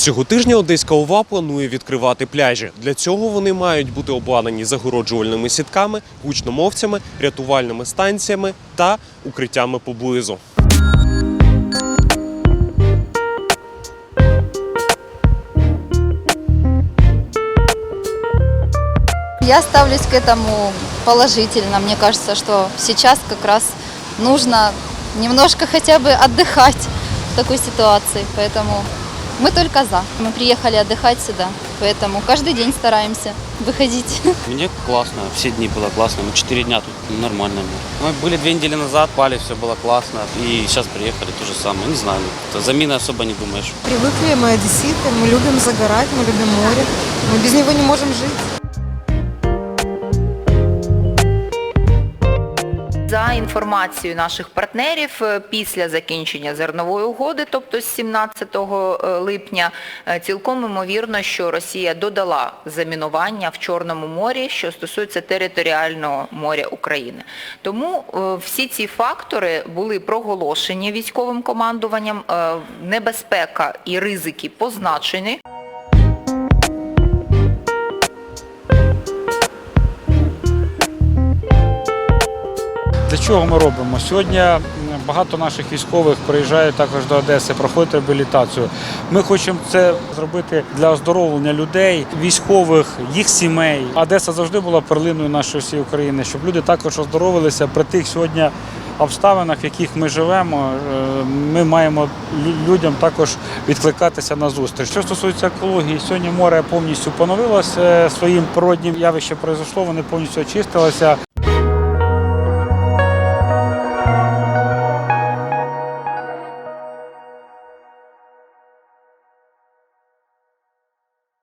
Цього тижня Одеська ОВА планує відкривати пляжі. Для цього вони мають бути обладнані загороджувальними сітками, гучномовцями, рятувальними станціями та укриттями поблизу. Я ставлюсь к этому положительно. Мне кажется, что сейчас как раз нужно немножко хотя бы отдыхать в такой ситуации. Поэтому мы только за. Мы приехали отдыхать сюда, поэтому каждый день стараемся выходить. Мне классно, все дни было классно. Мы четыре дня тут нормально. было. Мы были две недели назад, пали, все было классно. И сейчас приехали, то же самое. Не знаю, замины особо не думаешь. Привыкли, мы одесситы, мы любим загорать, мы любим море. Мы без него не можем жить. За інформацією наших партнерів, е, після закінчення зернової угоди, тобто з 17 липня, е, цілком ймовірно, що Росія додала замінування в Чорному морі, що стосується територіального моря України. Тому е, всі ці фактори були проголошені військовим командуванням, е, небезпека і ризики позначені. Для чого ми робимо? Сьогодні багато наших військових приїжджають також до Одеси, проходять реабілітацію. Ми хочемо це зробити для оздоровлення людей, військових, їх сімей. Одеса завжди була перлиною нашої всієї України, щоб люди також оздоровилися при тих сьогодні обставинах, в яких ми живемо. Е, Ми маємо людям також відкликатися на зустріч. Що стосується екології, сьогодні море повністю поновилося своїм природнім явищем произошло, вони повністю очистилися.